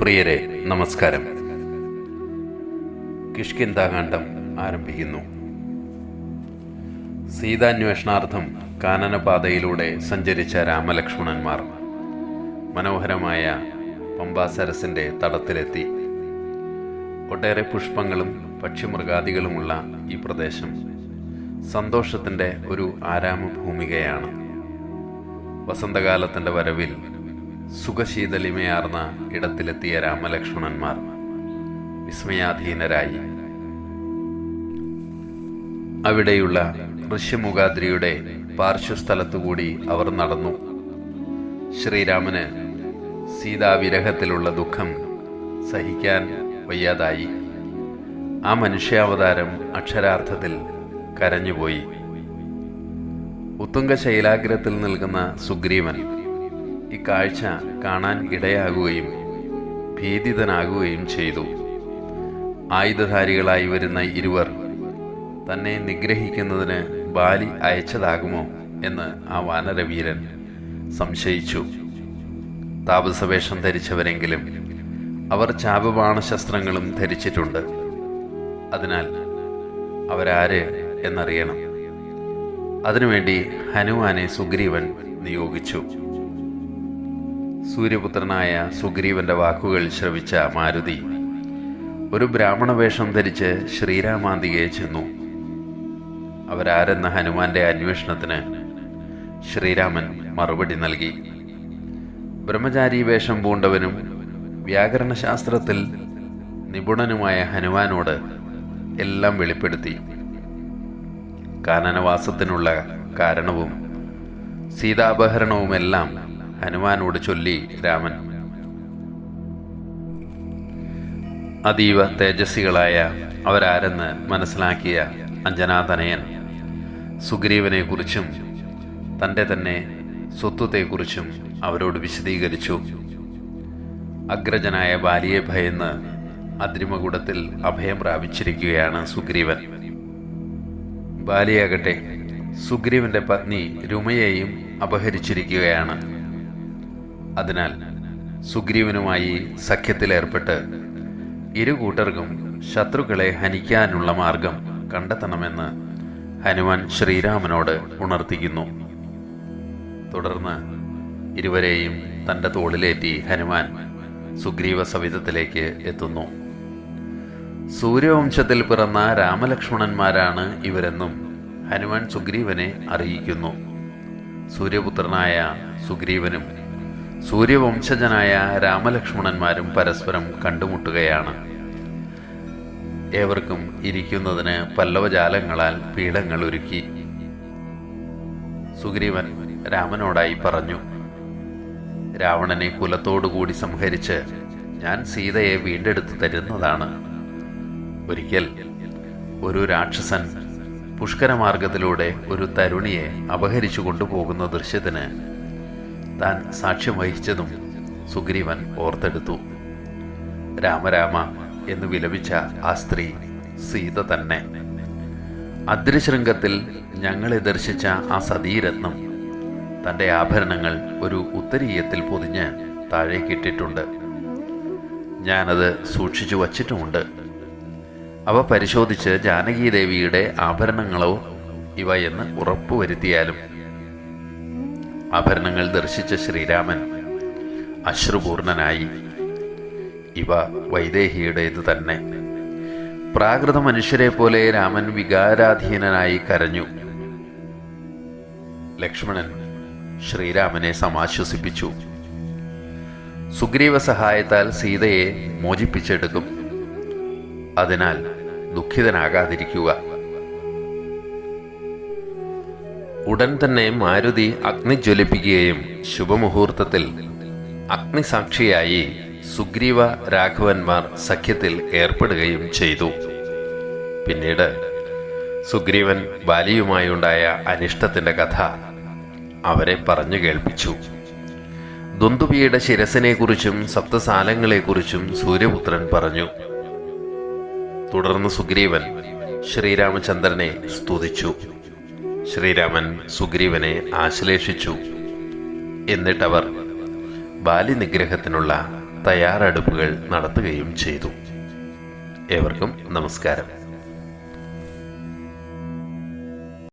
പ്രിയരെ നമസ്കാരം. കിഷ്കിന്താകാന്ഡം ആരംഭിക്കുന്നു. സീതാന്വേഷണാർത്ഥം കാനനപാതയിലൂടെ സഞ്ചരിച്ച രാമലക്ഷ്മണന്മാർ മനോഹരമായ പമ്പാസരസിന്റെ തടത്തിലെത്തി. ഒട്ടേറെ പുഷ്പങ്ങളും പക്ഷിമൃഗാദികളുമുള്ള ഈ പ്രദേശം സന്തോഷത്തിന്റെ ഒരു ആരാമഭൂമികയാണ്. വസന്തകാലത്തിന്റെ വരവിൽ സുഖശീതളിമയാർന്ന ഇടത്തിലെത്തിയ രാമലക്ഷ്മണന്മാർ വിസ്മയാധീനരായി. അവിടെയുള്ള ഋഷ്യമുഖാദ്രിയുടെ പാർശ്വസ്ഥലത്തുകൂടി അവർ നടന്നു. ശ്രീരാമന് സീതാവിരഹത്തിലുള്ള ദുഃഖം സഹിക്കാൻ വയ്യാതായി. ആ മനുഷ്യാവതാരം അക്ഷരാർത്ഥത്തിൽ കരഞ്ഞുപോയി. ഉത്തുംഗ ശൈലാഗ്രത്തിൽ നിൽക്കുന്ന സുഗ്രീവൻ ഈ കാഴ്ച കാണാൻ ഇടയാകുകയും ഭീതിതനാകുകയും ചെയ്തു. ആയുധധാരികളായി വരുന്ന ഇരുവർ തന്നെ നിഗ്രഹിക്കുന്നതിന് ബാലി അയച്ചതാകുമോ എന്ന് ആ വാനരവീരൻ സംശയിച്ചു. താപസവേഷം ധരിച്ചവരെങ്കിലും അവർ ചാപബാണശസ്ത്രങ്ങളും ധരിച്ചിട്ടുണ്ട്. അതിനാൽ അവരാര് എന്നറിയണം. അതിനുവേണ്ടി ഹനുമാനെ സുഗ്രീവൻ നിയോഗിച്ചു. സൂര്യപുത്രനായ സുഗ്രീവന്റെ വാക്കുകൾ ശ്രവിച്ച മാരുതി ഒരു ബ്രാഹ്മണ വേഷം ധരിച്ച് ശ്രീരാമാന്തികയെ ചെന്നു. അവരാരെന്ന ഹനുമാന്റെ അന്വേഷണത്തിന് ശ്രീരാമൻ മറുപടി നൽകി. ബ്രഹ്മചാരി വേഷം പൂണ്ടവനും വ്യാകരണശാസ്ത്രത്തിൽ നിപുണനുമായ ഹനുമാനോട് എല്ലാം വെളിപ്പെടുത്തി. കാനനവാസത്തിനുള്ള കാരണവും സീതാപഹരണവുമെല്ലാം ഹനുമാനോട് ചൊല്ലി രാമൻ. അതീവ തേജസ്വികളായ അവരാരെന്ന് മനസ്സിലാക്കിയ അഞ്ജനാതനയൻ സുഗ്രീവനെക്കുറിച്ചും തന്റെ തന്നെ സ്വത്വത്തെക്കുറിച്ചും അവരോട് വിശദീകരിച്ചു. അഗ്രജനായ ബാലിയെ ഭയന്ന് അദ്രിമകൂടത്തിൽ അഭയം പ്രാപിച്ചിരിക്കുകയാണ് സുഗ്രീവൻ. ബാലിയാകട്ടെ സുഗ്രീവന്റെ പത്നി രുമയെയും അപഹരിച്ചിരിക്കുകയാണ്. അതിനാൽ സുഗ്രീവനുമായി സഖ്യത്തിലേർപ്പെട്ട് ഇരു കൂട്ടർക്കും ശത്രുക്കളെ ഹനിക്കാനുള്ള മാർഗം കണ്ടെത്തണമെന്ന് ഹനുമാൻ ശ്രീരാമനോട് ഉണർത്തിക്കുന്നു. തുടർന്ന് ഇരുവരെയും തന്റെ തോളിലേറ്റി ഹനുമാൻ സുഗ്രീവ സവിധത്തിലേക്ക് എത്തുന്നു. സൂര്യവംശത്തിൽ പിറന്ന രാമലക്ഷ്മണന്മാരാണ് ഇവരെന്നും ഹനുമാൻ സുഗ്രീവനെ അറിയിക്കുന്നു. സൂര്യപുത്രനായ സുഗ്രീവനും സൂര്യവംശജനായ രാമലക്ഷ്മണന്മാരും പരസ്പരം കണ്ടുമുട്ടുകയാണ്. ഏവർക്കും ഇരിക്കുന്നതിന് പല്ലവജാലങ്ങളാൽ പീഠങ്ങൾ ഒരുക്കി. സുഗ്രീവൻ രാമനോടായി പറഞ്ഞു രാവണനെ കുലത്തോടുകൂടി സംഹരിച്ച് ഞാൻ സീതയെ വീണ്ടെടുത്തു തരുന്നതാണ്. ഒരിക്കൽ ഒരു രാക്ഷസൻ പുഷ്കരമാർഗത്തിലൂടെ ഒരു തരുണിയെ അപഹരിച്ചു കൊണ്ടുപോകുന്ന ദൃശ്യത്തിന് താൻ സാക്ഷ്യം വഹിച്ചതും സുഗ്രീവൻ ഓർത്തെടുത്തു. രാമരാമ എന്ന് വിലപിച്ച ആ സ്ത്രീ സീത തന്നെ. അദ്രിശൃംഗത്തിൽ ഞങ്ങളെ ദർശിച്ച ആ സതീരത്നം തന്റെ ആഭരണങ്ങൾ ഒരു ഉത്തരീയത്തിൽ പൊതിഞ്ഞ് താഴേക്കിട്ടിട്ടുണ്ട് ഞാനത് സൂക്ഷിച്ചു വച്ചിട്ടുമുണ്ട്. അവ പരിശോധിച്ച് ജാനകീദേവിയുടെ ആഭരണങ്ങളോ ഇവ എന്ന് ഉറപ്പുവരുത്തിയാലും ആഭരണങ്ങൾ ദർശിച്ച ശ്രീരാമൻ അശ്രുപൂർണനായി. ഇവ വൈദേഹിയുടേത് തന്നെ. പ്രാകൃത മനുഷ്യരെ പോലെ രാമൻ വികാരാധീനനായി കരഞ്ഞു. ലക്ഷ്മണൻ ശ്രീരാമനെ സമാശ്വസിപ്പിച്ചു. സുഗ്രീവ സഹായത്താൽ സീതയെ മോചിപ്പിച്ചെടുക്കും. അതിനാൽ ദുഃഖിതനാകാതിരിക്കുക. ഉടൻ തന്നെ മാരുതി അഗ്നി ജ്വലിപ്പിക്കുകയും ശുഭമുഹൂർത്തത്തിൽ അഗ്നിസാക്ഷിയായി സുഗ്രീവ രാഘവന്മാർ സഖ്യത്തിൽ ഏർപ്പെടുകയും ചെയ്തു. പിന്നീട് സുഗ്രീവൻ ബാലിയുമായുണ്ടായ അനിഷ്ടത്തിന്റെ കഥ അവരെ പറഞ്ഞു കേൾപ്പിച്ചു. ദുന്ദുബിയുടെ ശിരസിനെക്കുറിച്ചും സപ്തസാലങ്ങളെക്കുറിച്ചും സൂര്യപുത്രൻ പറഞ്ഞു. തുടർന്ന് സുഗ്രീവൻ ശ്രീരാമചന്ദ്രനെ സ്തുതിച്ചു. ശ്രീരാമൻ സുഗ്രീവനെ ആശ്ലേഷിച്ചു. എന്നിട്ടവർ ബാലി നിഗ്രഹത്തിനുള്ള തയ്യാറെടുപ്പുകൾ നടത്തുകയും ചെയ്തു. ഏവർക്കും നമസ്കാരം.